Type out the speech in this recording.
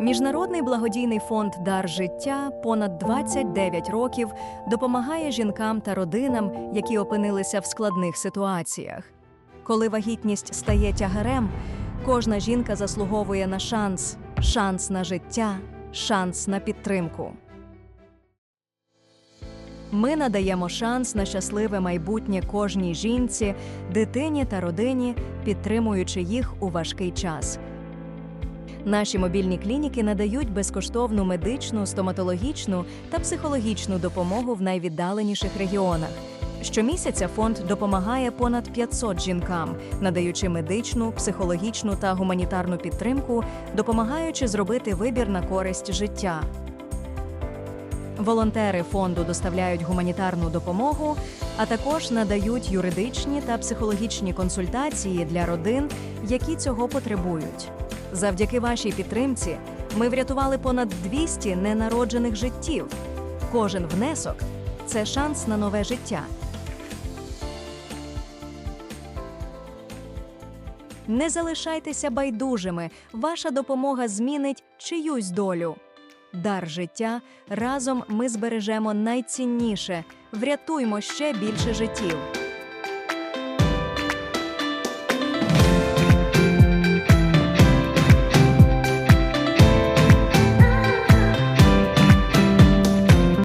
Міжнародний благодійний фонд Дар життя понад 29 років допомагає жінкам та родинам, які опинилися в складних ситуаціях. Коли вагітність стає тягарем, кожна жінка заслуговує на шанс, шанс на життя, шанс на підтримку. Ми надаємо шанс на щасливе майбутнє кожній жінці, дитині та родині, підтримуючи їх у важкий час. Наші мобільні клініки надають безкоштовну медичну, стоматологічну та психологічну допомогу в найвіддаленіших регіонах. Щомісяця фонд допомагає понад 500 жінкам, надаючи медичну, психологічну та гуманітарну підтримку, допомагаючи зробити вибір на користь життя. Волонтери фонду доставляють гуманітарну допомогу, а також надають юридичні та психологічні консультації для родин, які цього потребують. Завдяки вашій підтримці ми врятували понад 200 ненароджених життів. Кожен внесок це шанс на нове життя. Не залишайтеся байдужими. Ваша допомога змінить чиюсь долю. Дар життя разом ми збережемо найцінніше. Врятуймо ще більше життів.